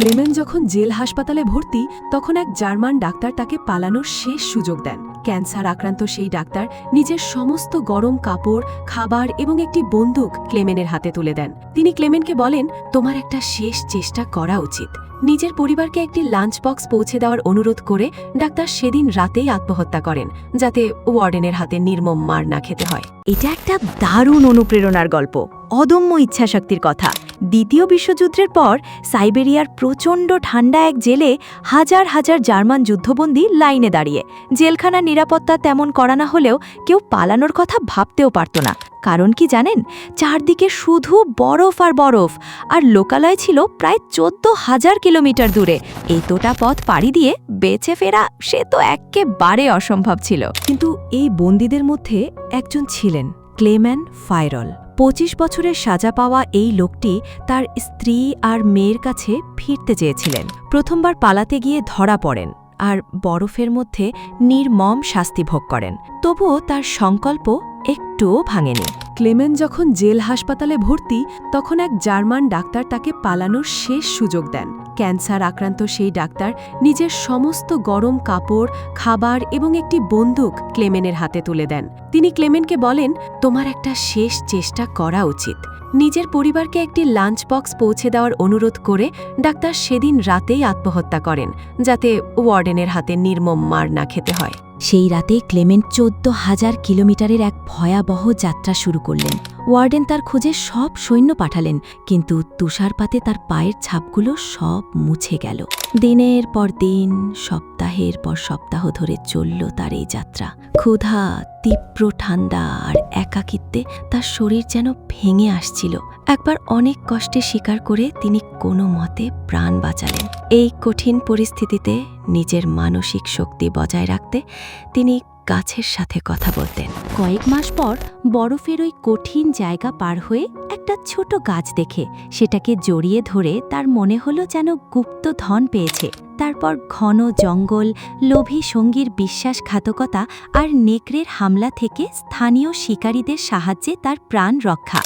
ক্লেমেন যখন জেল হাসপাতালে ভর্তি, তখন এক জার্মান ডাক্তার তাকে পালানোর শেষ সুযোগ দেন। ক্যান্সার আক্রান্ত সেই ডাক্তার নিজের সমস্ত গরম কাপড়, খাবার এবং একটি বন্দুক ক্লেমেনের হাতে তুলে দেন। তিনি ক্লেমেনকে বলেন, তোমার একটা শেষ চেষ্টা করা উচিত। নিজের পরিবারকে একটি লাঞ্চ বক্স পৌঁছে দেওয়ার অনুরোধ করে ডাক্তার সেদিন রাতেই আত্মহত্যা করেন, যাতে ওয়ার্ডেনের হাতে নির্মম মার না খেতে হয়। এটা একটা দারুণ অনুপ্রেরণার গল্প। অদম্য ইচ্ছাশক্তির কথা। দ্বিতীয় বিশ্বযুদ্ধের পর সাইবেরিয়ার প্রচণ্ড ঠান্ডা এক জেলে হাজার হাজার জার্মান যুদ্ধবন্দী লাইনে দাঁড়িয়ে। জেলখানার নিরাপত্তা তেমন করা না হলেও কেউ পালানোর কথা ভাবতেও পারত না। কারণ কি জানেন? চারদিকে শুধু বরফ আর বরফ, আর লোকালয় ছিল প্রায় চোদ্দ হাজার কিলোমিটার দূরে। এতটা পথ পাড়ি দিয়ে বেঁচে ফেরা সে তো একেবারে অসম্ভব ছিল। কিন্তু এই বন্দীদের মধ্যে একজন ছিলেন ক্লেম্যান ফাইরল। পঁচিশ বছরের সাজা পাওয়া এই লোকটি তার স্ত্রী আর মেয়ের কাছে ফিরতে চেয়েছিলেন। প্রথমবার পালাতে গিয়ে ধরা পড়েন আর বরফের মধ্যে নির্মম শাস্তি ভোগ করেন। তবুও তার সংকল্প একটুও ভাঙেনি। ক্লেমেন যখন জেল হাসপাতালে ভর্তি, তখন এক জার্মান ডাক্তার তাকে পালানোর শেষ সুযোগ দেন। ক্যান্সার আক্রান্ত সেই ডাক্তার নিজের সমস্ত গরম কাপড়, খাবার এবং একটি বন্দুক ক্লেমেনের হাতে তুলে দেন। তিনি ক্লেমেনকে বলেন, তোমার একটা শেষ চেষ্টা করা উচিত। নিজের পরিবারকে একটি লাঞ্চ বক্স পৌঁছে দেওয়ার অনুরোধ করে ডাক্তার সেদিন রাতেই আত্মহত্যা করেন, যাতে ওয়ার্ডেনের হাতে নির্মম মার না খেতে হয়। সেই রাতে ক্লেমেন্ট চোদ্দ হাজার কিলোমিটারের এক ভয়াবহ যাত্রা শুরু করলেন। ওয়ার্ডেন তার খোঁজে সব সৈন্য পাঠালেন, কিন্তু তুষারপাতে তার পায়ের ছাপগুলো সব মুছে গেল। দিনের পর দিন, সপ্তাহের পর সপ্তাহ ধরে চলল তার এই যাত্রা। ক্ষুধা, তীব্র ঠান্ডা আর একাকিত্বে তার শরীর যেন ভেঙে আসছিল। একবার অনেক কষ্টে স্বীকার করে তিনি কোনো মতে প্রাণ বাঁচালেন। এই কঠিন পরিস্থিতিতে নিজের মানসিক শক্তি বজায় রাখতে তিনি গাছের সাথে কথা বলতেন। কয়েক মাস পর বরফের ওই কঠিন জায়গা পার হয়ে একটা ছোট গাছ দেখে। সেটাকে জড়িয়ে ধরে তার মনে হলো যেন গুপ্ত ধন পেয়েছে। তারপর ঘন জঙ্গল, লোভী সঙ্গীর বিশ্বাসঘাতকতা আর নেকড়ের হামলা থেকে স্থানীয় শিকারীদের সাহায্যে তার প্রাণ রক্ষা।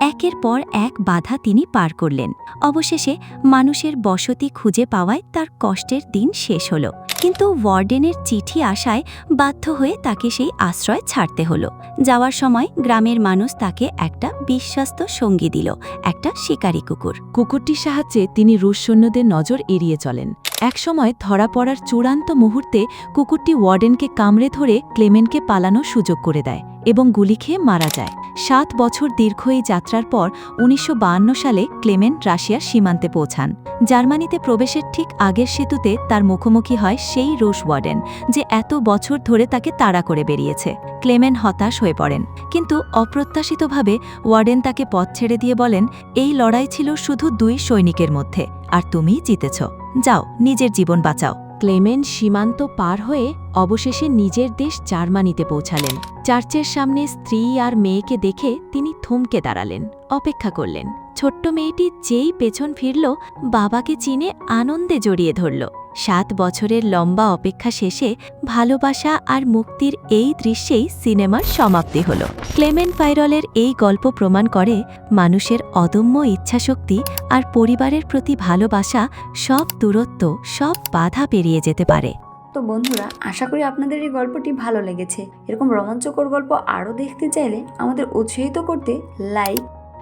একের পর এক বাধা তিনি পার করলেন। অবশেষে মানুষের বসতি খুঁজে পাওয়ায় তার কষ্টের দিন শেষ হলো। কিন্তু ওয়ার্ডেনের চিঠি আসায় বাধ্য হয়ে তাকে সেই আশ্রয় ছাড়তে হলো। যাওয়ার সময় গ্রামের মানুষ তাকে একটা বিশ্বস্ত সঙ্গী দিল, একটা শিকারী কুকুর। কুকুরটির সাহায্যে তিনি রুশ সৈন্যদের নজর এড়িয়ে চলেন। একসময় ধরা পড়ার চূড়ান্ত মুহূর্তে কুকুরটি ওয়ার্ডেনকে কামড়ে ধরে ক্লেমেনকে পালানোর সুযোগ করে দেয় এবং গুলি খেয়ে মারা যায়। সাত বছর দীর্ঘ এই যাত্রার পর উনিশশো সালে ক্লেমেন রাশিয়ার সীমান্তে পৌঁছান। জার্মানিতে প্রবেশের ঠিক আগের সেতুতে তার মুখোমুখি হয় সেই রুশ ওয়ার্ডেন, যে এত বছর ধরে তাকে তাড়া করে বেরিয়েছে। ক্লেমেন হতাশ হয়ে পড়েন। কিন্তু অপ্রত্যাশিতভাবে ওয়ার্ডেন তাকে পথ ছেড়ে দিয়ে বলেন, এই লড়াই ছিল শুধু দুই সৈনিকের মধ্যে, আর তুমিই জিতেছ। যাও, নিজের জীবন বাঁচাও। ক্লেমেন সীমান্ত পার হয়ে অবশেষে নিজের দেশ জার্মানিতে পৌঁছালেন। চার্চের সামনে স্ত্রী আর মেয়েকে দেখে তিনি থমকে দাঁড়ালেন, অপেক্ষা করলেন। ছোট্ট মেয়েটি যেই পেছন ফিরল, বাবাকে চিনে আনন্দে জড়িয়ে ধরল। সাত বছরের লম্বা অপেক্ষা শেষে ভালোবাসা আর মুক্তির এই দৃশ্যেই সিনেমার সমাপ্তি হল। ক্লেমেন ফাইরলের এই গল্প প্রমাণ করে মানুষের অদম্য ইচ্ছাশক্তি আর পরিবারের প্রতি ভালোবাসা সব দূরত্ব, সব বাধা পেরিয়ে যেতে পারে। তো বন্ধুরা, আশা করি আপনাদের এই গল্পটি ভালো লেগেছে। এরকম রোমাঞ্চকর গল্প আরও দেখতে চাইলে আমাদের উৎসাহিত করতে লাইক